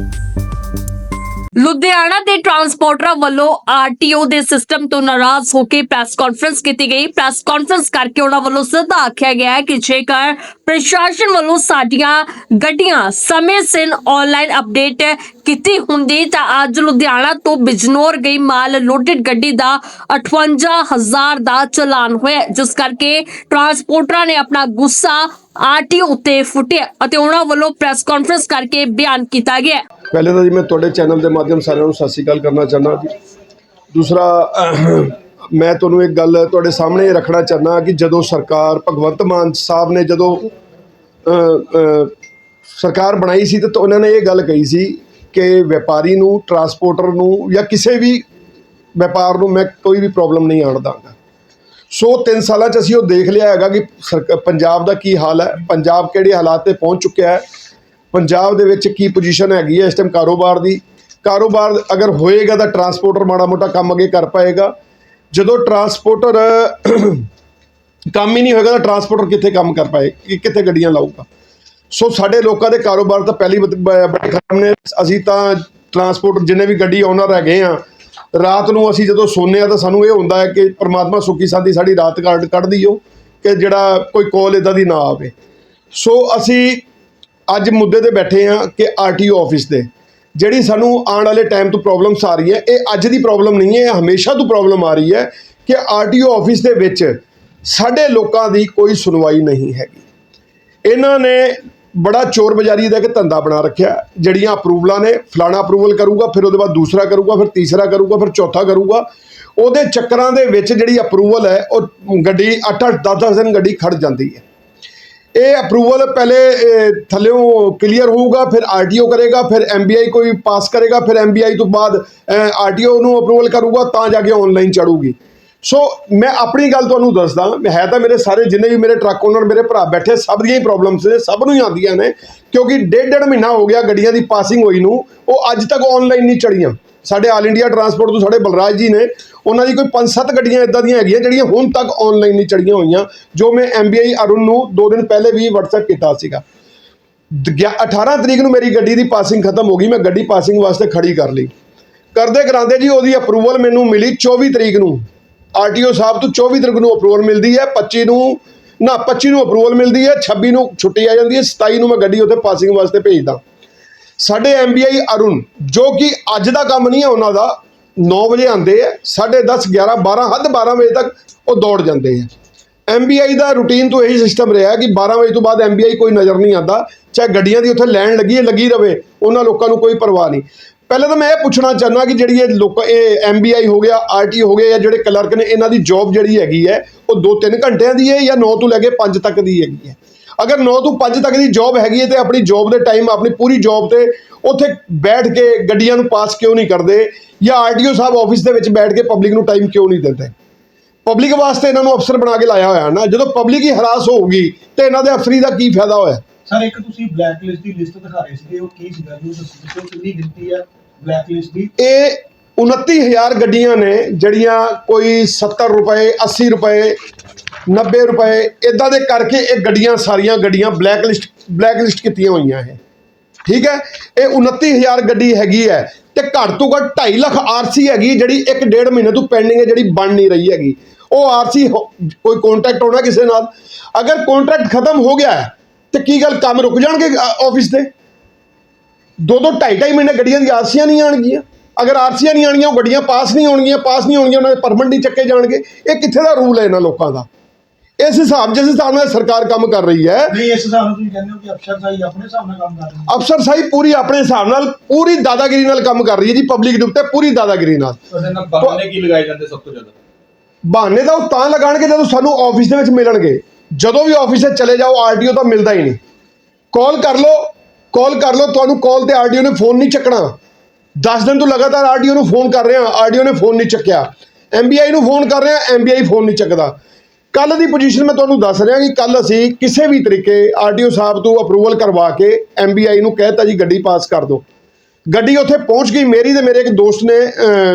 you Ludhiana ਦੇ ਟਰਾਂਸਪੋਰਟਰਾਂ ਵੱਲੋਂ RTO ਦੇ ਸਿਸਟਮ ਤੋਂ ਨਾਰਾਜ਼ ਹੋ ਕੇ ਪ੍ਰੈਸ ਕਾਨਫਰੰਸ ਕੀਤੀ ਗਈ। ਪ੍ਰੈਸ ਕਾਨਫਰੰਸ ਕਰਕੇ ਉਹਨਾਂ ਵੱਲੋਂ ਸਿੱਧਾ ਆਖਿਆ ਗਿਆ ਹੈ ਕਿ ਜੇਕਰ ਪ੍ਰਸ਼ਾਸਨ ਵੱਲੋਂ ਸਾਡੀਆਂ ਗੱਡੀਆਂ ਸਮੇਂ ਸਿਰ ਆਨਲਾਈਨ ਅਪਡੇਟ ਕੀਤੀ ਹੁੰਦੀ ਤਾਂ ਅੱਜ ਲੁਧਿਆਣਾ ਤੋਂ ਬਿਜਨੌਰ ਗਈ ਮਾਲ ਲੋਡਡ ਗੱਡੀ ਦਾ 58000 ਦਾ ਚਲਾਨ ਹੋਇਆ। ਜਿਸ ਕਰਕੇ ਟਰਾਂਸਪੋਰਟਰਾਂ ਨੇ ਆਪਣਾ ਗੁੱਸਾ ਆਰਟੀਓ ਉੱਤੇ ਫੁੱਟਿਆ ਅਤੇ ਉਹਨਾਂ ਵੱਲੋਂ ਪ੍ਰੈਸ ਕਾਨਫਰੰਸ ਕਰਕੇ ਬਿਆਨ ਕੀਤਾ ਗਿਆ। ਪਹਿਲੇ ਤਾਂ ਜੀ ਮੈਂ ਤੁਹਾਡੇ ਚੈਨਲ ਦੇ ਮਾਧਿਅਮ ਸਾਰਿਆਂ ਨੂੰ ਸਤਿ ਸ਼੍ਰੀ ਅਕਾਲ ਕਰਨਾ ਚਾਹੁੰਦਾ ਜੀ। ਦੂਸਰਾ, ਮੈਂ ਤੁਹਾਨੂੰ ਇੱਕ ਗੱਲ ਤੁਹਾਡੇ ਸਾਹਮਣੇ ਰੱਖਣਾ ਚਾਹੁੰਦਾ ਕਿ ਜਦੋਂ ਸਰਕਾਰ, ਭਗਵੰਤ ਮਾਨ ਸਾਹਿਬ ਨੇ ਜਦੋਂ ਸਰਕਾਰ ਬਣਾਈ ਸੀ ਤਾਂ ਉਹਨਾਂ ਨੇ ਇਹ ਗੱਲ ਕਹੀ ਸੀ ਕਿ ਵਪਾਰੀ ਨੂੰ ਟਰਾਂਸਪੋਰਟਰ ਨੂੰ ਜਾਂ ਕਿਸੇ ਵੀ ਵਪਾਰ ਨੂੰ ਮੈਂ ਕੋਈ ਵੀ ਪ੍ਰੋਬਲਮ ਨਹੀਂ ਆਣ ਦਾਂਗਾ ਸੋ 3 ਸਾਲਾਂ ਚ ਅਸੀਂ ਉਹ ਦੇਖ ਲਿਆ ਹੈਗਾ ਕਿ ਸਰਕ- ਪੰਜਾਬ ਦਾ ਕੀ ਹਾਲ ਹੈ, ਪੰਜਾਬ ਕਿਹੜੇ ਹਾਲਾਤ ਤੇ ਪਹੁੰਚ ਚੁੱਕਿਆ ਹੈ। ਪੰਜਾਬ ਦੇ ਵਿੱਚ ਕੀ ਪੋਜੀਸ਼ਨ ਹੈਗੀ ਹੈ ਇਸ ਟਾਈਮ ਕਾਰੋਬਾਰ ਦੀ? ਕਾਰੋਬਾਰ ਅਗਰ ਹੋਏਗਾ ਤਾਂ ਟਰਾਂਸਪੋਰਟਰ ਮਾੜਾ ਮੋਟਾ ਕੰਮ ਅੱਗੇ ਕਰ ਪਾਏਗਾ। ਜਦੋਂ ਟਰਾਂਸਪੋਰਟਰ ਕੰਮ ਹੀ ਨਹੀਂ ਹੋਏਗਾ ਤਾਂ ਟਰਾਂਸਪੋਰਟਰ ਕਿੱਥੇ ਕੰਮ ਕਰ ਪਾਏ, ਕਿ ਕਿੱਥੇ ਗੱਡੀਆਂ ਲਾਊਗਾ? ਸੋ ਸਾਡੇ ਲੋਕਾਂ ਦੇ ਕਾਰੋਬਾਰ ਤਾਂ ਪਹਿਲੀ ਬੜੇ ਖਤਮ ਨੇ। ਅਸੀਂ ਤਾਂ ਟਰਾਂਸਪੋਰਟ ਜਿੰਨੇ ਵੀ ਗੱਡੀ ਓਨਰ ਹੈਗੇ ਆ, ਰਾਤ ਨੂੰ ਅਸੀਂ ਜਦੋਂ ਸੌਂਦੇ ਆ ਤਾਂ ਸਾਨੂੰ ਇਹ ਹੁੰਦਾ ਹੈ ਕਿ ਪ੍ਰਮਾਤਮਾ ਸੁੱਖੀ ਸਾਂਦੀ ਸਾਡੀ ਰਾਤ ਕਾਰਡ ਕੱਢ ਦਿਓ, ਕਿ ਜਿਹੜਾ ਕੋਈ ਕੋਲ ਇਦਾਂ ਦੀ ਨਾ ਆਵੇ। ਸੋ ਅਸੀਂ ਅੱਜ ਮੁੱਦੇ ਤੇ ਬੈਠੇ ਆ ਕਿ ਆਰਟੀਓ ਆਫਿਸ ਦੇ। ਜਿਹੜੀ ਸਾਨੂੰ ਆਉਣ ਵਾਲੇ ਟਾਈਮ ਤੋਂ ਪ੍ਰੋਬਲਮਸ ਆ ਰਹੀ ਹੈ, ਇਹ ਅੱਜ ਦੀ ਪ੍ਰੋਬਲਮ ਨਹੀਂ ਹੈ, ਇਹ ਹਮੇਸ਼ਾ ਤੋਂ ਪ੍ਰੋਬਲਮ ਆ ਰਹੀ ਹੈ ਕਿ ਆਰਟੀਓ ਆਫਿਸ ਦੇ ਵਿੱਚ ਸਾਡੇ ਲੋਕਾਂ ਦੀ ਕੋਈ ਸੁਣਵਾਈ ਨਹੀਂ ਹੈਗੀ। ਇਹਨਾਂ ਨੇ ਬੜਾ ਚੋਰ ਬਜ਼ਾਰੀ ਦਾ ਇੱਕ ਧੰਦਾ ਬਣਾ ਰੱਖਿਆ, ਜਿਹੜੀਆਂ ਅਪਰੂਵਲਾਂ ਨੇ, ਫਲਾਣਾ ਅਪਰੂਵਲ ਕਰੂਗਾ, ਫਿਰ ਉਹਦੇ ਬਾਅਦ ਦੂਸਰਾ ਕਰੂਗਾ, ਫਿਰ ਤੀਸਰਾ ਕਰੂਗਾ, ਫਿਰ ਚੌਥਾ ਕਰੂਗਾ। ਉਹਦੇ ਚੱਕਰਾਂ ਦੇ ਵਿੱਚ ਜਿਹੜੀ ਅਪਰੂਵਲ ਹੈ, ਉਹ ਗੱਡੀ 8-8 10-10 ਦਿਨ ਗੱਡੀ ਖੜ ਜਾਂਦੀ ਹੈ। ਇਹ ਅਪਰੂਵਲ ਪਹਿਲੇ ਅਹ, ਕਲੀਅਰ ਹੋਊਗਾ ਫਿਰ ਆਰਟੀਓ ਕਰੇਗਾ ਫਿਰ ਐਮਬੀਆਈ ਕੋਈ ਪਾਸ ਕਰੇਗਾ ਫਿਰ ਐਮਬੀਆਈ ਤੋਂ ਬਾਅਦ ਆਰਟੀਓ ਨੂੰ ਅਪਰੂਵਲ ਕਰੂਗਾ ਤਾਂ ਜਾ ਕੇ ਆਨਲਾਈਨ ਚੜੂਗੀ। ਸੋ ਮੈਂ ਆਪਣੀ ਗੱਲ ਤੁਹਾਨੂੰ ਦੱਸਦਾ ਮੈਂ ਹੈ ਤਾਂ ਮੇਰੇ ਸਾਰੇ ਜਿੰਨੇ ਵੀ ਮੇਰੇ ਟਰੱਕ ਓਨਰ ਮੇਰੇ ਭਰਾ ਬੈਠੇ ਸਭ ਦੀਆਂ ਹੀ ਪ੍ਰੋਬਲਮਸ ਨੇ ਸਭ ਨੂੰ ਹੀ ਆਉਂਦੀਆਂ ਨੇ ਕਿਉਂਕਿ ਡੇਢ ਡੇਢ ਮਹੀਨਾ ਹੋ ਗਿਆ ਗੱਡੀਆਂ ਦੀ ਪਾਸਿੰਗ ਹੋਈ ਨੂੰ ਉਹ ਅੱਜ ਤੱਕ ਆਨਲਾਈਨ ਨਹੀਂ ਚੜੀਆਂ ਸਾਡੇ ਆਲ ਇੰਡੀਆ ਟਰਾਂਸਪੋਰਟ ਤੋਂ ਸਾਡੇ ਬਲਰਾਜ ਜੀ ਨੇ, ਉਹਨਾਂ ਦੀ ਕੋਈ 5-7 ਗੱਡੀਆਂ ਇਦਾਂ ਦੀਆਂ ਹੈਗੀਆਂ ਜਿਹੜੀਆਂ ਹੁਣ ਤੱਕ ਆਨਲਾਈਨ ਨਹੀਂ ਚੜੀਆਂ ਹੋਈਆਂ, ਜੋ ਮੈਂ ਐਮਬੀਆਈ ਅਰੁਣ ਨੂੰ 2 ਦਿਨ ਪਹਿਲੇ ਵੀ WhatsApp ਕੀਤਾ ਸੀਗਾ। ਦ- 18 ਤਰੀਕ ਨੂੰ ਮੇਰੀ ਗੱਡੀ ਦੀ ਪਾਸਿੰਗ ਖਤਮ ਹੋ ਗਈ, ਮੈਂ ਗੱਡੀ ਪਾਸਿੰਗ ਵਾਸਤੇ ਖੜੀ ਕਰ ਲਈ। ਕਰਦੇ ਕਰਾਂਦੇ ਜੀ ਉਹਦੀ ਅਪਰੂਵਲ ਮੈਨੂੰ ਮਿਲੀ 24 ਤਰੀਕ ਨੂੰ। ਆਰਟੀਓ ਸਾਹਿਬ ਤੋਂ 24 ਤਰੀਕ ਨੂੰ ਅਪਰੂਵਲ ਮਿਲਦੀ ਹੈ 25 ਨੂੰ ਨਾ 25 ਨੂੰ ਅਪਰੂਵਲ ਮਿਲਦੀ ਹੈ 26 ਨੂੰ ਛੁੱਟੀ ਆ ਜਾਂਦੀ ਹੈ 27 ਨੂੰ ਮੈਂ ਗੱਡੀ ਉੱਥੇ ਪਾਸਿੰਗ ਵਾਸਤੇ ਭੇਜਦਾ। ਸਾਡੇ ਐਮਬੀਆਈ ਅਰੁਣ, ਜੋ ਕਿ ਅੱਜ ਦਾ ਕੰਮ ਨਹੀਂ ਹੈ ਉਹਨਾਂ ਦਾ 9 ਵਜੇ ਆਉਂਦੇ ਆ 10:30 11 12 ਹੱਦ 12 ਵਜੇ ਤੱਕ ਉਹ ਦੌੜ ਜਾਂਦੇ ਆ। ਐਮਬੀਆਈ ਦਾ ਰੂਟੀਨ ਤੋਂ ਇਹੀ ਸਿਸਟਮ ਰਿਹਾ ਕਿ 12 ਵਜੇ ਤੋਂ ਬਾਅਦ ਐਮਬੀਆਈ ਕੋਈ ਨਜ਼ਰ ਨਹੀਂ ਆਉਂਦਾ, ਚਾਹੇ ਗੱਡੀਆਂ ਦੀ ਉੱਥੇ ਲੈਣ ਲੱਗੀ ਹੈ, ਲੱਗੀ ਰਵੇ, ਉਹਨਾਂ ਲੋਕਾਂ ਨੂੰ ਕੋਈ ਪਰਵਾਹ ਨਹੀਂ। ਪਹਿਲਾਂ ਤਾਂ ਮੈਂ ਇਹ ਪੁੱਛਣਾ ਚਾਹੁੰਦਾ ਕਿ ਜਿਹੜੀ ਇਹ ਲੋਕ, ਇਹ ਐਮਬੀਆਈ ਹੋ ਗਿਆ ਆਰਟੀ ਹੋ ਗਿਆ ਜਾਂ ਜਿਹੜੇ ਕਲਰਕ ਨੇ, ਇਹਨਾਂ ਦੀ ਜੌਬ ਜਿਹੜੀ ਹੈਗੀ ਹੈ, ਉਹ 2-3 ਘੰਟਿਆਂ ਦੀ ਹੈ ਜਾਂ 9 ਤੋਂ ਲੈ ਕੇ 5 ਤੱਕ ਦੀ ਹੈਗੀ ਹੈ? ਅਗਰ 9 ਤੋਂ 5 ਤੱਕ ਦੀ ਜੌਬ ਹੈਗੀ ਹੈ ਤੇ ਆਪਣੀ ਜੌਬ ਦੇ ਟਾਈਮ ਆਪਣੀ ਪੂਰੀ ਜੌਬ ਤੇ ਉੱਥੇ ਬੈਠ ਕੇ ਗੱਡੀਆਂ ਨੂੰ ਪਾਸ ਕਿਉਂ ਨਹੀਂ ਕਰਦੇ ਜਾਂ ਆਰਟੀਓ ਸਾਹਿਬ ਆਫਿਸ ਦੇ ਵਿੱਚ ਬੈਠ ਕੇ ਪਬਲਿਕ ਨੂੰ ਟਾਈਮ ਕਿਉਂ ਨਹੀਂ ਦਿੰਦੇ? ਪਬਲਿਕ ਵਾਸਤੇ ਇਹਨਾਂ ਨੂੰ ਅਫਸਰ ਬਣਾ ਕੇ ਲਾਇਆ ਹੋਇਆ ਨਾ ਜਦੋਂ ਪਬਲਿਕ ਹੀ ਹਰਾਸ ਹੋਊਗੀ ਤੇ ਇਹਨਾਂ ਦੇ ਅਫਸਰੀ ਦਾ ਕੀ ਫਾਇਦਾ ਹੋਇਆ? ਸਰ ਇੱਕ ਤੁਸੀਂ ਬਲੈਕ ਲਿਸਟ ਦੀ ਲਿਸਟ ਦਿਖਾ ਰਹੇ ਸੀਗੇ ਉਹ ਕੀ ਸੀਗਾ ਜੀ ਦੱਸੋ ਕਿੰਨੀ ਗਿਣਤੀ ਹੈ ਬਲੈਕ ਲਿਸਟ ਦੀ? ਇਹ 29000 ਗੱਡੀਆਂ ਨੇ ਜਿਹੜੀਆਂ ਕੋਈ 70 ਰੁਪਏ 80 ਰੁਪਏ 90 ਰੁਪਏ ਇਦਾਂ ਦੇ ਕਰਕੇ ਇਹ ਗੱਡੀਆਂ ਸਾਰੀਆਂ ਗੱਡੀਆਂ ਬਲੈਕ ਲਿਸਟ ਬਲੈਕ ਲਿਸਟ ਕੀਤੀਆਂ ਹੋਈਆਂ ਹੈ ਠੀਕ ਹੈ? ਇਹ 29000 ਗੱਡੀ ਹੈਗੀ ਹੈ ਤੇ ਘੱਟ ਤੋਂ ਘੱਟ 2.5 ਲੱਖ ਆਰਸੀ ਹੈਗੀ ਜਿਹੜੀ ਇੱਕ ਡੇਢ ਮਹੀਨੇ ਤੋਂ ਪੈਂਡਿੰਗ ਹੈ ਜਿਹੜੀ ਬਣ ਨਹੀਂ ਰਹੀ ਹੈਗੀ। ਉਹ ਆਰਸੀ ਕੋਈ ਕੰਟੈਕਟ ਹੋਣਾ ਕਿਸੇ ਨਾਲ? ਅਗਰ ਕੰਟਰੈਕਟ ਖਤਮ ਹੋ ਗਿਆ ਹੈ, ਤੇ ਕੀ ਗੱਲ ਕੰਮ ਰੁਕ ਜਾਣਗੇ ਆਫਿਸ 'ਤੇ ਦੋ? ਦੋ ਢਾਈ ਢਾਈ ਮਹੀਨੇ ਗੱਡੀਆਂ ਦੀ ਆਰਸੀਆਂ ਨਹੀਂ ਆਣਗੀਆਂ ਅਗਰ ਆਰਸੀਆਂ ਨਹੀਂ ਆਣਗੀਆਂ ਉਹ ਗੱਡੀਆਂ ਪਾਸ ਨਹੀਂ ਹੋਣਗੀਆਂ ਪਾਸ ਨਹੀਂ ਹੋਣਗੀਆਂ ਉਹਨਾਂ ਦੇ ਪਰਮਿਟ ਨਹੀਂ ਚੱਕੇ ਜਾਣਗੇ। ਇਹ ਕਿੱਥੇ ਦਾ ਰੂਲ ਹੈ ਇਹਨਾਂ ਲੋਕਾਂ ਦਾ? ਇਸ ਹਿਸਾਬ ਜਿਸ ਹਿਸਾਬ ਨਾਲ ਸਰਕਾਰ ਕੰਮ ਕਰ ਰਹੀ ਹੈ ਨਹੀਂ ਇਸ ਹਿਸਾਬ ਨਾਲ ਤੁਸੀਂ ਕਹਿੰਦੇ ਹੋ ਕਿ ਅਫਸਰ ਸਾਈ ਆਪਣੇ ਹਿਸਾਬ ਨਾਲ ਕੰਮ ਕਰ ਰਹੇ ਨੇ। ਅਫਸਰ ਸਾਈ ਪੂਰੀ ਆਪਣੇ ਹਿਸਾਬ ਨਾਲ ਪੂਰੀ ਦਾਦਾਗਿਰੀ ਨਾਲ ਕੰਮ ਕਰ ਰਹੀ ਹੈ ਜੀ ਪਬਲਿਕ ਦੇ ਉੱਤੇ ਪੂਰੀ ਦਾਦਾਗਿਰੀ ਨਾਲ। ਉਹਦੇ ਨਾਲ ਬਹਾਨੇ ਕੀ ਲਗਾਏ ਜਾਂਦੇ ਸਭ ਤੋਂ ਜ਼ਿਆਦਾ? ਬਹਾਨੇ ਤਾਂ ਉਹ ਤਾਂ ਲਗਾਣਗੇ ਜਦੋਂ ਸਾਨੂੰ ਆਫਿਸ ਦੇ ਵਿੱਚ ਮਿਲਣਗੇ। ਜਦੋਂ ਵੀ ਆਫਿਸ 'ਚ ਚਲੇ ਜਾਓ ਆਰਟੀਓ ਤਾਂ ਮਿਲਦਾ ਹੀ ਨਹੀਂ। ਕਾਲ ਕਰ ਲਓ ਕਾਲ ਕਰ ਲਓ ਤੁਹਾਨੂੰ ਕਾਲ ਤੇ ਆਰਟੀਓ ਨੇ ਫੋਨ ਨਹੀਂ ਚੱਕਣਾ। 10 ਦਿਨ ਤੋਂ ਲਗਾਤਾਰ ਆਰਟੀਓ ਨੂੰ ਫੋਨ ਕਰ ਰਿਹਾ ਆਰਟੀਓ ਨੇ ਫੋਨ ਨਹੀਂ ਚੱਕਿਆ। ਐਮਬੀਆਈ ਨੂੰ ਫੋਨ ਕਰ ਰਿਹਾ ਐਮਬੀਆਈ ਫੋਨ ਨਹੀਂ ਚੱਕਦਾ। ਕੱਲ ਦੀ ਪੋਜੀਸ਼ਨ ਮੈਂ ਤੁਹਾਨੂੰ ਦੱਸ ਰਿਹਾ ਕਿ ਕੱਲ ਅਸੀਂ ਕਿਸੇ ਵੀ ਤਰੀਕੇ ਆਰਟੀਓ ਸਾਹਿਬ ਤੋਂ ਅਪਰੂਵਲ ਕਰਵਾ ਕੇ ਐਮਬੀਆਈ ਨੂੰ ਕਹਿਤਾ ਜੀ, ਗੱਡੀ ਪਾਸ ਕਰ ਦਿਓ। ਗੱਡੀ ਉੱਥੇ ਪਹੁੰਚ ਗਈ, ਮੇਰੀ ਤੇ ਮੇਰੇ ਇੱਕ ਦੋਸਤ ਨੇ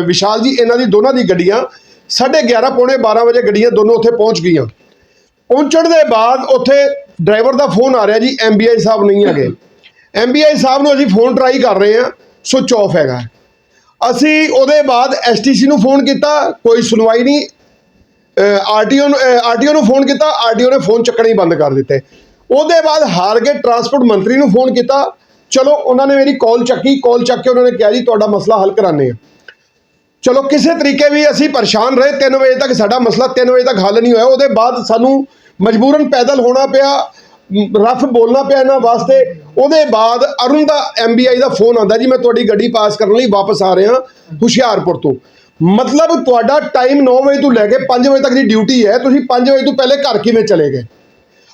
ਵਿਸ਼ਾਲ ਜੀ, ਇਹਨਾਂ ਦੀ ਦੋਨਾਂ ਦੀ ਗੱਡੀਆਂ 11:30 ਪੌਣੇ 12 ਵਜੇ ਗੱਡੀਆਂ ਦੋਨੋਂ ਉੱਥੇ ਪਹੁੰਚ ਗਈਆਂ। ਪਹੁੰਚਣ ਦੇ ਬਾਅਦ ਉੱਥੇ ਡਰਾਈਵਰ ਦਾ ਫੋਨ ਆ ਰਿਹਾ ਜੀ ਐਮਬੀਆਈ ਸਾਹਿਬ ਨਹੀਂ ਹੈਗੇ। ਐਮਬੀਆਈ ਸਾਹਿਬ ਨੂੰ ਅਸੀਂ ਫੋਨ ਟਰਾਈ ਕਰ ਰਹੇ ਹਾਂ ਸੁਚ ਆਫ ਹੈਗਾ। ਅਸੀਂ ਉਹਦੇ ਬਾਅਦ ਐਸਟੀਸੀ ਨੂੰ ਫੋਨ ਕੀਤਾ, ਕੋਈ ਸੁਣਵਾਈ ਨਹੀਂ ਆਰਟੀਓ ਨੂੰ ਆਰਟੀਓ ਨੂੰ ਫੋਨ ਕੀਤਾ, ਆਰਟੀਓ ਨੇ ਫੋਨ ਚੱਕਣਾ ਹੀ ਬੰਦ ਕਰ ਦਿੱਤੇ। ਉਹਦੇ ਬਾਅਦ ਹਾਰ ਕੇ ਟਰਾਂਸਪੋਰਟ ਮੰਤਰੀ ਨੂੰ ਫੋਨ ਕੀਤਾ, ਚਲੋ ਉਹਨਾਂ ਨੇ ਮੇਰੀ ਕਾਲ ਚੱਕੀ, ਕਾਲ ਚੱਕ ਕੇ ਉਹਨਾਂ ਨੇ ਕਿਹਾ ਜੀ, ਤੁਹਾਡਾ ਮਸਲਾ ਹੱਲ ਕਰਾਣੇ ਆ ਚਲੋ ਕਿਸੇ ਤਰੀਕੇ ਵੀ ਅਸੀਂ ਪਰੇਸ਼ਾਨ ਰਹੇ 3 ਵਜੇ ਤੱਕ ਸਾਡਾ ਮਸਲਾ 3 ਵਜੇ ਤੱਕ ਹੱਲ ਨਹੀਂ ਹੋਇਆ। ਉਹਦੇ ਬਾਅਦ ਸਾਨੂੰ ਮਜਬੂਰਨ ਪੈਦਲ ਹੋਣਾ ਪਿਆ ਰਫ ਬੋਲਣਾ ਪਿਆ ਇਹਨਾਂ ਵਾਸਤੇ। ਉਹਦੇ ਬਾਅਦ ਅਰੁਣ ਦਾ ਐਮਬੀਆਈ ਦਾ ਫੋਨ ਆਉਂਦਾ ਜੀ, ਮੈਂ ਤੁਹਾਡੀ ਗੱਡੀ ਪਾਸ ਕਰਨ ਲਈ ਵਾਪਸ ਆ ਰਿਹਾ ਹੁਸ਼ਿਆਰਪੁਰ ਤੋਂ। ਮਤਲਬ ਤੁਹਾਡਾ ਟਾਈਮ 9 ਵਜੇ ਤੋਂ ਲੈ ਕੇ 5 ਵਜੇ ਤੱਕ ਦੀ ਡਿਊਟੀ ਹੈ, ਤੁਸੀਂ 5 ਵਜੇ ਤੋਂ ਪਹਿਲੇ ਘਰ ਕਿਵੇਂ ਚਲੇ ਗਏ?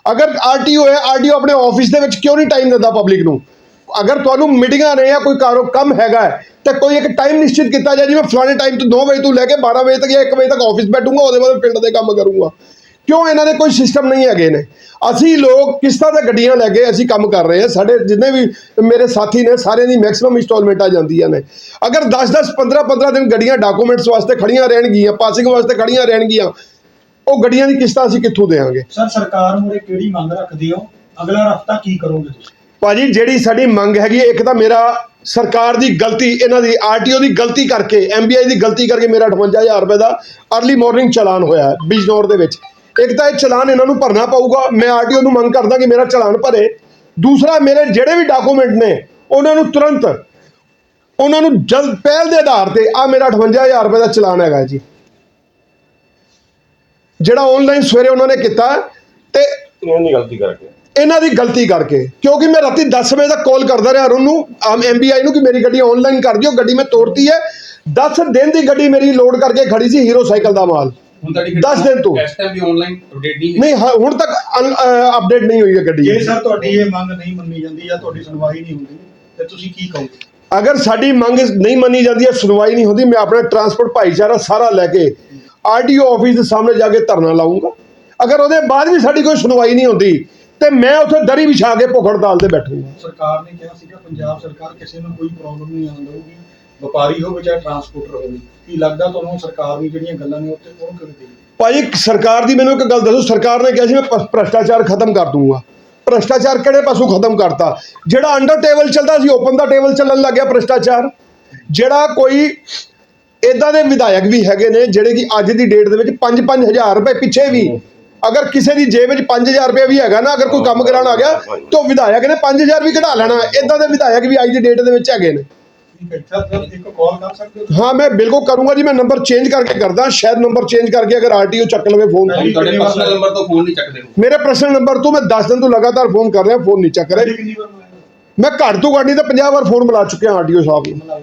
ਅਗਰ ਆਰਟੀਓ ਹੈ ਆਰਟੀਓ ਆਪਣੇ ਆਫਿਸ ਦੇ ਵਿੱਚ ਕਿਉਂ ਨਹੀਂ ਟਾਈਮ ਦਿੰਦਾ ਪਬਲਿਕ ਨੂੰ? ਅਗਰ ਤੁਹਾਨੂੰ ਮੀਟਿੰਗਾਂ ਨੇ ਜਾਂ ਕੋਈ ਕਾਰੋ, ਕੰਮ ਹੈਗਾ ਤਾਂ ਕੋਈ ਇੱਕ ਟਾਈਮ ਨਿਸ਼ਚਿਤ ਕੀਤਾ ਜਾਏ, ਜਿਵੇਂ ਫਲਾਣੇ ਟਾਈਮ ਤੋਂ 9 ਵਜੇ ਤੋਂ ਲੈ ਕੇ 12 ਵਜੇ ਤੱਕ ਜਾਂ 1 ਵਜੇ ਤੱਕ ਆਫਿਸ ਬੈਠੂੰਗਾ, ਉਹਦੇ ਬਾਅਦ ਪਿੰਡ ਦੇ ਕੰਮ ਕਰੂੰਗਾ। ਕਿਉਂ ਇਹਨਾਂ ਦੇ ਕੋਈ ਸਿਸਟਮ ਨਹੀਂ ਹੈਗੇ ਨੇ? ਅਸੀਂ ਲੋਕ ਕਿਸ਼ਤਾਂ ਤੇ ਗੱਡੀਆਂ ਲੈ ਕੇ ਅਸੀਂ ਕੰਮ ਕਰ ਰਹੇ ਹਾਂ? ਸਾਡੇ ਜਿੰਨੇ ਵੀ ਮੇਰੇ ਸਾਥੀ ਨੇ ਸਾਰਿਆਂ ਦੀ ਮੈਕਸਿਮਮ ਇੰਸਟਾਲਮੈਂਟਾਂ ਜਾਂਦੀਆਂ ਨੇ। ਅਗਰ 10-10 15-15 ਦਿਨ ਗੱਡੀਆਂ ਡਾਕੂਮੈਂਟਸ ਵਾਸਤੇ ਖੜੀਆਂ ਰਹਿਣਗੀਆਂ ਪਾਸਿੰਗ ਵਾਸਤੇ ਖੜੀਆਂ ਰਹਿਣਗੀਆਂ ਉਹ ਗੱਡੀਆਂ ਦੀ ਕਿਸ਼ਤਾਂ ਅਸੀਂ ਕਿੱਥੋਂ ਦੇਵਾਂਗੇ? ਸਰ ਸਰਕਾਰ ਮੂਰੇ ਕਿਹੜੀ ਮੰਗ ਰੱਖਦੇ ਹੋ? ਅਗਲਾ ਹਫਤਾ ਕੀ ਕਰੋਗੇ ਤੁਸੀਂ? ਭਾਜੀ ਜਿਹੜੀ ਸਾਡੀ ਮੰਗ ਹੈਗੀ ਇੱਕ ਤਾਂ ਮੇਰਾ ਸਰਕਾਰ ਦੀ ਗਲਤੀ ਇਹਨਾਂ ਦੀ ਆਰਟੀਓ ਦੀ ਗਲਤੀ ਕਰਕੇ ਐਮਬੀਆਈ ਦੀ ਗਲਤੀ ਕਰਕੇ ਮੇਰਾ 58000 ਰੁਪਏ ਦਾ अर्ਲੀ ਮਾਰਨਿੰਗ ਚਲਾਨ ਹੋਇਆ ਹੈ ਬਿਜਨੌਰ ਦੇ ਵਿੱਚ। ਇੱਕ ਤਾਂ ਇਹ ਚਲਾਨ ਇਹਨਾਂ ਨੂੰ ਭਰਨਾ ਪਊਗਾ। ਮੈਂ ਆਰਟੀਓ ਨੂੰ ਮੰਗ ਕਰਦਾ ਕਿ ਮੇਰਾ ਚਲਾਨ ਭਰੇ। ਦੂਸਰਾ ਮੇਰੇ ਜਿਹੜੇ ਵੀ ਡਾਕੂਮੈਂਟ ਨੇ ਉਹਨਾਂ ਨੂੰ ਤੁਰੰਤ ਉਹਨਾਂ ਨੂੰ ਜਲਦ ਪਹਿਲ ਦੇ ਆਧਾਰ ਤੇ ਆ ਮੇਰਾ 58000 ਰੁਪਏ ਦਾ ਚਲਾਨ ਹੈਗਾ ਜੀ। ਜਿਹੜਾ ਆਨਲਾਈਨ ਸਵੇਰੇ ਉਹਨਾਂ ਨੇ ਕੀਤਾ ਤੇ ਨਹੀਂ ਗਲਤੀ ਕਰਕੇ? ਇਹਨਾਂ ਦੀ ਗਲਤੀ ਕਰਕੇ। ਕਿਉਂਕਿ ਮੈਂ ਰਾਤੀ 10 ਵਜੇ ਤੱਕ ਕਾਲ ਕਰਦਾ ਰਿਹਾ ਅਰੁਣ ਨੂੰ ਐਮਬੀਆਈ ਨੂੰ ਕਿ ਮੇਰੀ ਗੱਡੀ ਆਨਲਾਈਨ ਕਰ ਦਿਓ ਗੱਡੀ ਮੈਂ ਤੋਰਤੀ ਹੈ। 10 ਦਿਨ ਦੀ ਗੱਡੀ ਮੇਰੀ ਲੋਡ ਕਰਕੇ ਖੜੀ ਸੀ ਹੀਰੋ ਸਾਈਕਲ ਦਾ ਮਾਲ। ਹੁਣ ਤੁਹਾਡੀ ਦਿਨ ਤੋਂ। ਇਸ ਟਾਈਮ ਵੀ ਆਨਲਾਈਨ ਅਪਡੇਟ ਨਹੀਂ ਨਹੀਂ ਹ- ਹੁਣ ਤੱਕ ਅਪਡੇਟ ਨਹੀਂ ਹੋਈ ਹੈ ਗੱਡੀ। ਜੇ ਸਰ ਤੁਹਾਡੀ ਇਹ ਮੰਗ ਨਹੀਂ ਮੰਨੀ ਜਾਂਦੀ ਜਾਂ ਤੁਹਾਡੀ ਸੁਣਵਾਈ ਨਹੀਂ ਹੁੰਦੀ ਤੇ ਤੁਸੀਂ ਕੀ ਕਹੋਗੇ? ਅਗਰ ਸਾਡੀ ਮੰਗ ਨਹੀਂ ਮੰਨੀ ਜਾਂਦੀ ਹੈ ਸੁਣਵਾਈ ਨਹੀਂ ਹੁੰਦੀ ਮੈਂ ਆਪਣਾ ਟਰਾਂਸਪੋਰਟ ਭਾਈਚਾਰਾ ਸਾਰਾ ਲੈ ਕੇ ਆਰਟੀਓ ਆਫਿਸ ਦੇ ਸਾਹਮਣੇ ਜਾ ਕੇ ਧਰਨਾ ਲਾਉਂਗਾ ਅਗਰ ਉਹਦੇ ਬਾਅਦ ਵੀ ਸਾਡੀ ਕੋਈ ਸੁਣਵਾਈ ਨਹੀਂ ਹੁੰਦੀ ਤੇ ਮੈਂ ਉੱਥੇ ਦਰੀ ਵਿਛਾ ਕੇ ਭੁੱਖ ਹੜਤਾਲ ਤੇ ਬੈਠੂੰਗਾ। ਸਰਕਾਰ ਨੇ ਕਿਹਾ ਸੀਗਾ ਪੰਜਾਬ ਸਰਕਾਰ ਕਿਸੇ ਨੂੰ ਕੋਈ ਪ੍ਰੋਬਲਮ ਨਹੀਂ ਆਉਣ ਦਊਗੀ। ਵਪਾਰੀ ਹੋਵੇ ਚਾਹੇ ਟਰਾਂਸਪੋਰਟਰ ਹੋਵੇ, ਕੀ ਲੱਗਦਾ ਤੁਹਾਨੂੰ ਸਰਕਾਰ ਦੀ ਜਿਹੜੀਆਂ ਗੱਲਾਂ ਨੇ ਉੱਤੇ ਕੌਣ ਕਰਦੀ ਭਾਜੀ ਸਰਕਾਰ ਦੀ ਮੈਨੂੰ ਇੱਕ ਗੱਲ ਦੱਸੋ, ਸਰਕਾਰ ਨੇ ਕਿਹਾ ਸੀ ਮੈਂ ਭ੍ਰਸ਼ਟਾਚਾਰ ਖਤਮ ਕਰ ਦੂੰਗਾ। ਭ੍ਰਸ਼ਟਾਚਾਰ ਕਿਹੜੇ ਪਾਸੋਂ ਖਤਮ ਕਰਤਾ? ਜਿਹੜਾ ਅੰਡਰ ਟੇਬਲ ਚੱਲਦਾ ਸੀ ਓਪਨ ਦਾ ਟੇਬਲ ਚੱਲਣ ਲੱਗਿਆ ਭ੍ਰਸ਼ਟਾਚਾਰ। ਜਿਹੜਾ ਕੋਈ ਇਦਾਂ ਦੇ ਵਿਧਾਇਕ ਵੀ ਹੈਗੇ ਨੇ, ਜਿਹੜੇ ਕਿ ਅੱਜ ਦੀ ਡੇਟ ਦੇ ਵਿੱਚ 5-5000 ਰੁਪਏ ਪਿੱਛੇ ਵੀ, ਅਗਰ ਕਿਸੇ ਦੀ ਜੇਬ ਵਿੱਚ 5000 ਰੁਪਏ ਵੀ ਹੈਗਾ ਨਾ, ਅਗਰ ਕੋਈ ਕੰਮ ਕਰਾਉਣ ਆ ਗਿਆ, ਤਾਂ ਵਿਧਾਇਕ ਨੇ 5000 ਵੀ ਕਢਾ ਲੈਣਾ। ਇਦਾਂ ਦੇ ਵਿਧਾਇਕ ਵੀ ਅੱਜ ਦੀ ਡੇਟ ਦੇ ਵਿੱਚ ਹੈਗੇ ਨੇ। ਹੈ ਮੈਂ ਬਿਲਕੁਲ ਕਰੂੰਗਾ ਜੀ ਮੈਂ ਨੰਬਰ ਚੇਂਜ ਕਰਕੇ ਕਰਦਾ ਸ਼ਾਇਦ ਨੰਬਰ ਚੇਂਜ ਕਰਕੇ ਅਗਰ ਆਰਟੀਓ ਚੱਕ ਲਵੇ ਫੋਨ ਤੁਹਾਡੇ ਪਰਸਨਲ ਨੰਬਰ ਤੋਂ ਫੋਨ ਨਹੀਂ ਚੱਕਦੇ ਮੇਰੇ ਪਰਸਨਲ ਨੰਬਰ ਤੋਂ ਮੈਂ 10 ਦਿਨ ਤੋਂ ਲਗਾਤਾਰ ਫੋਨ ਕਰ ਰਿਹਾ ਫੋਨ ਨਹੀਂ ਚੱਕ ਰਹੇ। ਮੈਂ ਘੱਟ ਤੋਂ ਘੱਟ ਨਹੀਂ ਤਾਂ 50 ਵਾਰ ਫੋਨ ਮਿਲਾ ਚੁੱਕਿਆ ਆਰਟੀਓ ਸਾਹਿਬ ਨੂੰ।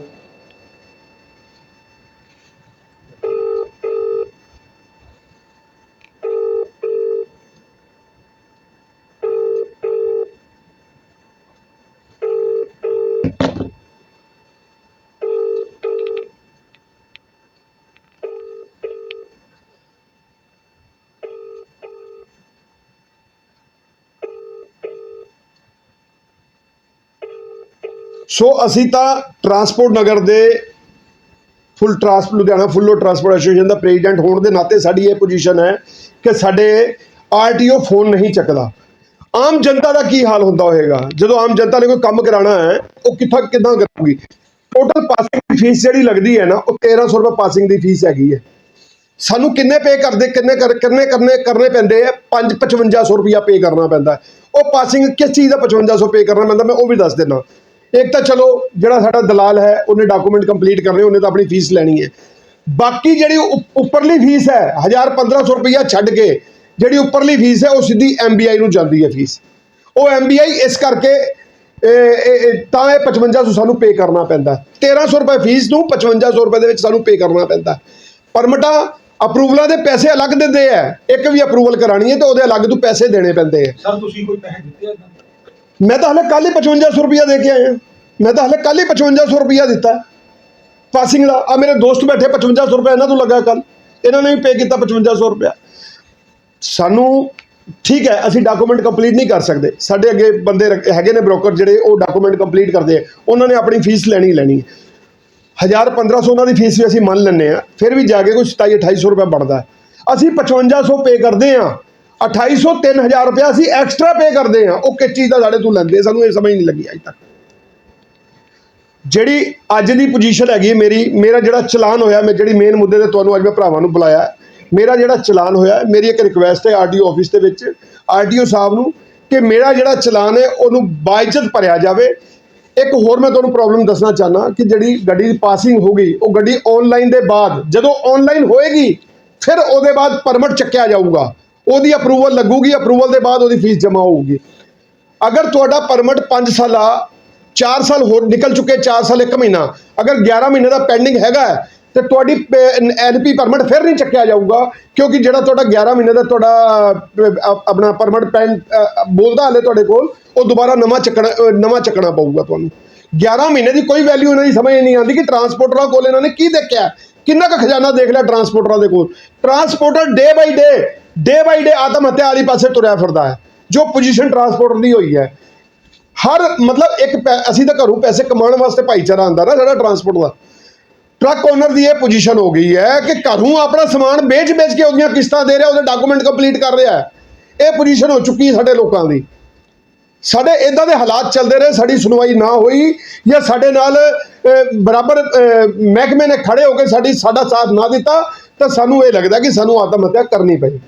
ਸੋ ਅਸੀਂ ਤਾਂ ਟਰਾਂਸਪੋਰਟ ਨਗਰ ਦੇ ਫੁੱਲ ਟਰਾਂਸਪੋਰਟ ਲੁਧਿਆਣਾ ਫੁੱਲੋ ਟਰਾਂਸਪੋਰਟ ਐਸੋਸੀਏਸ਼ਨ ਦਾ ਪ੍ਰੈਜ਼ੀਡੈਂਟ ਹੋਣ ਦੇ ਨਾਤੇ ਸਾਡੀ ਇਹ ਪੋਜੀਸ਼ਨ ਹੈ ਕਿ ਸਾਡੇ ਆਰਟੀਓ ਫੋਨ ਨਹੀਂ ਚੱਕਦਾ। ਆਮ ਜਨਤਾ ਦਾ ਕੀ ਹਾਲ ਹੁੰਦਾ ਹੋਵੇਗਾ ਜਦੋਂ ਆਮ ਜਨਤਾ ਨੇ ਕੋਈ ਕੰਮ ਕਰਾਉਣਾ ਹੈ, ਉਹ ਕਿੱਥੋਂ, ਕਿੱਦਾਂ ਕਰੂਗੀ ਟੋਟਲ ਪਾਸਿੰਗ ਦੀ ਫੀਸ ਜਿਹੜੀ ਲੱਗਦੀ ਹੈ ਨਾ, ਉਹ 1300 ਰੁਪਏ ਪਾਸਿੰਗ ਦੀ ਫੀਸ ਹੈਗੀ ਹੈ। ਸਾਨੂੰ ਕਿੰਨੇ ਪੇ ਕਰਦੇ, ਕਿੰਨੇ ਕਰ, ਕਿੰਨੇ ਕਰਨੇ ਕਰਨੇ ਪੈਂਦੇ ਆ? 5 5500 ਰੁਪਿਆ ਪੇ ਕਰਨਾ ਪੈਂਦਾ। ਉਹ ਪਾਸਿੰਗ ਕਿਸ ਚੀਜ਼ ਦਾ 5500 ਪੇ ਕਰਨਾ ਪੈਂਦਾ, ਮੈਂ ਉਹ ਵੀ ਦੱਸ ਦਿੰਦਾ। ਇੱਕ ਤਾਂ ਚਲੋ, ਜਿਹੜਾ ਸਾਡਾ ਦਲਾਲ ਹੈ, ਉਹਨੇ ਡਾਕੂਮੈਂਟ ਕੰਪਲੀਟ ਕਰਨੇ, ਉਹਨੇ ਤਾਂ ਆਪਣੀ ਫੀਸ ਲੈਣੀ ਹੈ ਬਾਕੀ ਜਿਹੜੀ ਉਪ- ਉੱਪਰਲੀ ਫੀਸ ਹੈ 1000 1500 ਰੁਪਿਆ ਛੱਡ ਕੇ ਜਿਹੜੀ ਉੱਪਰਲੀ ਫੀਸ ਹੈ, ਉਹ ਸਿੱਧੀ ਐਮਬੀਆਈ ਨੂੰ ਜਾਂਦੀ ਹੈ ਫੀਸ ਉਹ ਐਮਬੀਆਈ ਇਸ ਕਰਕੇ, ਇਹ- ਇਹ- ਇਹ- ਤਾਂ ਇਹ 5500 ਸਾਨੂੰ ਪੇ ਕਰਨਾ ਪੈਂਦਾ ਹੈ। 1300 ਰੁਪਏ ਫੀਸ ਨੂੰ 5500 ਰੁਪਏ ਦੇ ਵਿੱਚ ਸਾਨੂੰ ਪੇ ਕਰਨਾ ਪੈਂਦਾ ਹੈ। ਪਰਮਿਟਾਂ ਅਪਰੂਵਲਾਂ ਦੇ ਪੈਸੇ ਅਲੱਗ ਦਿੰਦੇ ਆ, ਇੱਕ ਵੀ ਅਪਰੂਵਲ ਕਰਾਣੀ ਹੈ ਤਾਂ ਉਹਦੇ ਅਲੱਗ ਤੋਂ ਪੈਸੇ ਦੇਣੇ ਪੈਂਦੇ ਆ ਸਰ ਤੁਸੀਂ ਕੋਈ ਪੈਸੇ ਦਿੱਤੇ ਆ ਮੈਂ ਤਾਂ ਹਲੇ ਕੱਲ ਹੀ 5500 ਰੁਪਇਆ ਦੇ ਕੇ ਆਇਆ। ਮੈਂ ਤਾਂ ਹਲੇ ਕੱਲ ਹੀ 5500 ਰੁਪਇਆ ਦਿੱਤਾ। ਪਾਸਿੰਗ ਦਾ ਆ ਮੇਰੇ ਦੋਸਤ ਬੈਠੇ 5500 ਰੁਪਇਆ ਇਹਨਾਂ ਤੋਂ ਲੱਗਾ ਕੱਲ ਇਹਨਾਂ ਨੇ ਵੀ ਪੇ ਕੀਤਾ 5500 ਰੁਪਇਆ ਸਾਨੂੰ ਠੀਕ ਹੈ, ਅਸੀਂ ਡਾਕੂਮੈਂਟ ਕੰਪਲੀਟ ਨਹੀਂ ਕਰ ਸਕਦੇ। ਸਾਡੇ ਅੱਗੇ ਬੰਦੇ ਰੱਖ- ਹੈਗੇ ਨੇ ਬ੍ਰੋਕਰ ਜਿਹੜੇ ਉਹ ਡਾਕੂਮੈਂਟ ਕੰਪਲੀਟ ਕਰਦੇ ਆ। ਉਹਨਾਂ ਨੇ ਆਪਣੀ ਫੀਸ ਲੈਣੀ ਲੈਣੀ ਹੈ। 1000 1500 ਉਹਨਾਂ ਦੀ ਫੀਸ ਵੀ ਅਸੀਂ ਮੰਨ ਲੈਂਦੇ ਆ ਫਿਰ ਵੀ ਜਾ ਕੇ ਕੋਈ 27 2800 ਰੁਪਏ ਬਣਦਾ ਹੈ। ਅਸੀਂ 5500 ਪੇ ਕਰਦੇ ਆ 2800 3000 ਰੁਪਏ ਅਸੀਂ ਐਕਸਟਰਾ ਪੇ ਕਰਦੇ ਆ ਉਹ ਕਿਸ ਚੀਜ਼ ਦਾ ਸਾਡੇ ਤੋਂ ਲੈਂਦੇ, ਸਾਨੂੰ ਇਹ ਸਮਝ ਨਹੀਂ ਲੱਗੀ ਅਜੇ ਤੱਕ। ਜਿਹੜੀ ਅੱਜ ਦੀ ਪੋਜੀਸ਼ਨ ਹੈਗੀ ਹੈ ਮੇਰੀ, ਮੇਰਾ ਜਿਹੜਾ ਚਲਾਨ ਹੋਇਆ, ਮੈਂ ਜਿਹੜੀ ਮੇਨ ਮੁੱਦੇ ਤੇ ਤੁਹਾਨੂੰ ਅੱਜ ਮੈਂ ਭਰਾਵਾਂ ਨੂੰ ਬੁਲਾਇਆ ਮੇਰਾ ਜਿਹੜਾ ਚਲਾਨ ਹੋਇਆ ਮੇਰੀ ਇੱਕ ਰਿਕੁਐਸਟ ਹੈ ਆਰਟੀਓ ਆਫਿਸ ਦੇ ਵਿੱਚ ਆਰਟੀਓ ਸਾਹਿਬ ਨੂੰ ਕਿ ਮੇਰਾ ਜਿਹੜਾ ਚਲਾਨ ਹੈ, ਉਹਨੂੰ ਬਾਇਜ਼ਤ ਭਰਿਆ ਜਾਵੇ। ਇੱਕ ਹੋਰ ਮੈਂ ਤੁਹਾਨੂੰ ਪ੍ਰੋਬਲਮ ਦੱਸਣਾ ਚਾਹਨਾ ਕਿ ਜਿਹੜੀ ਗੱਡੀ ਦੀ ਪਾਸਿੰਗ ਹੋ ਗਈ, ਉਹ ਗੱਡੀ ਆਨਲਾਈਨ ਦੇ ਬਾਅਦ, ਜਦੋਂ ਆਨਲਾਈਨ ਹੋਏਗੀ, ਫਿਰ ਉਹਦੇ ਬਾਅਦ ਪਰਮਿਟ ਚੱਕਿਆ ਜਾਊਗਾ। ਉਹਦੀ ਅਪਰੂਵਲ ਲੱਗੂਗੀ ਅਪਰੂਵਲ ਦੇ ਬਾਅਦ ਉਹਦੀ ਫੀਸ ਜਮ੍ਹਾਂ ਹੋਊਗੀ। ਅਗਰ ਤੁਹਾਡਾ ਪਰਮਿਟ 5 ਸਾਲਾ 4 ਸਾਲ ਹੋਰ ਨਿਕਲ ਚੁੱਕੇ 4 ਸਾਲ 1 ਮਹੀਨਾ ਅਗਰ 11 ਮਹੀਨੇ ਦਾ ਪੈਂਡਿੰਗ ਹੈਗਾ ਹੈ, ਤੇ ਤੁਹਾਡੀ ਐਨਪੀ ਪਰਮਿਟ ਫਿਰ ਨਹੀਂ ਚੱਕਿਆ ਜਾਊਗਾ ਕਿਉਂਕਿ ਜਿਹੜਾ ਤੁਹਾਡਾ 11 ਮਹੀਨੇ ਦਾ ਤੁਹਾਡਾ ਆਪਣਾ ਪਰਮਿਟ ਪੈਨ ਬੋਲਦਾ ਹਲੇ ਤੁਹਾਡੇ ਕੋਲ ਉਹ ਦੁਬਾਰਾ ਨਵਾਂ ਚੱਕਣਾ ਨਵਾਂ ਚੱਕਣਾ ਪਊਗਾ ਤੁਹਾਨੂੰ। 11 ਮਹੀਨੇ ਦੀ ਕੋਈ ਵੈਲਿਊ ਇਹਨਾਂ ਦੀ ਸਮਝ ਨਹੀਂ ਆਉਂਦੀ ਕਿ ਟਰਾਂਸਪੋਰਟਰਾਂ ਕੋਲ ਇਹਨਾਂ ਨੇ ਕੀ ਦੇਖਿਆ। ਕਿੰਨਾ ਕੁ ਖਜ਼ਾਨਾ ਦੇਖ ਲਿਆ ਟਰਾਂਸਪੋਰਟਰਾਂ ਦੇ ਕੋਲ। ਟਰਾਂਸਪੋਰਟਰ ਡੇ ਬਾਈ ਡੇ ਡੇ ਬਾਈ ਡੇ ਆਤਮ ਹੱਤਿਆ ਵਾਲੀ ਪਾਸੇ ਤੁਰਿਆ ਫਿਰਦਾ ਹੈ, ਜੋ ਪੋਜੀਸ਼ਨ ਟਰਾਂਸਪੋਰਟ ਦੀ ਹੋਈ ਹੈ। ਹਰ ਮਤਲਬ ਇੱਕ ਪੈ- ਅਸੀਂ ਤਾਂ ਘਰੋਂ ਪੈਸੇ ਕਮਾਉਣ ਵਾਸਤੇ ਭਾਈਚਾਰਾ ਆਂਦਾ ਨਾ ਸਾਡਾ ਟਰਾਂਸਪੋਰਟ ਦਾ। ਟਰੱਕ ਓਨਰ ਦੀ ਇਹ ਪੋਜੀਸ਼ਨ ਹੋ ਗਈ ਹੈ ਕਿ ਘਰੋਂ ਆਪਣਾ ਸਮਾਨ ਵੇਚ-ਵੇਚ ਕੇ ਉਹਦੀਆਂ ਕਿਸ਼ਤਾਂ ਦੇ ਰਿਹਾ, ਉਹਦੇ ਡਾਕੂਮੈਂਟ ਕੰਪਲੀਟ ਕਰ ਰਿਹਾ ਹੈ। ਇਹ ਪੋਜੀਸ਼ਨ ਹੋ ਚੁੱਕੀ ਸਾਡੇ ਲੋਕਾਂ ਦੀ। ਸਾਡੇ ਇਦਾਂ ਦੇ ਹਾਲਾਤ ਚੱਲਦੇ ਰਹੇ, ਸਾਡੀ ਸੁਣਵਾਈ ਨਾ ਹੋਈ ਜਾਂ ਸਾਡੇ ਨਾਲ ਬਰਾਬਰ ਮਹਿਕਮੇ ਨੇ ਖੜੇ ਹੋ ਕੇ ਸਾਡੀ ਸਾਡਾ ਸਾਥ ਨਾ ਦਿੱਤਾ, ਤਾਂ ਸਾਨੂੰ ਇਹ ਲੱਗਦਾ ਕਿ ਸਾਨੂੰ ਆਤਮ ਹੱਤਿਆ ਕਰਨੀ ਪਈ।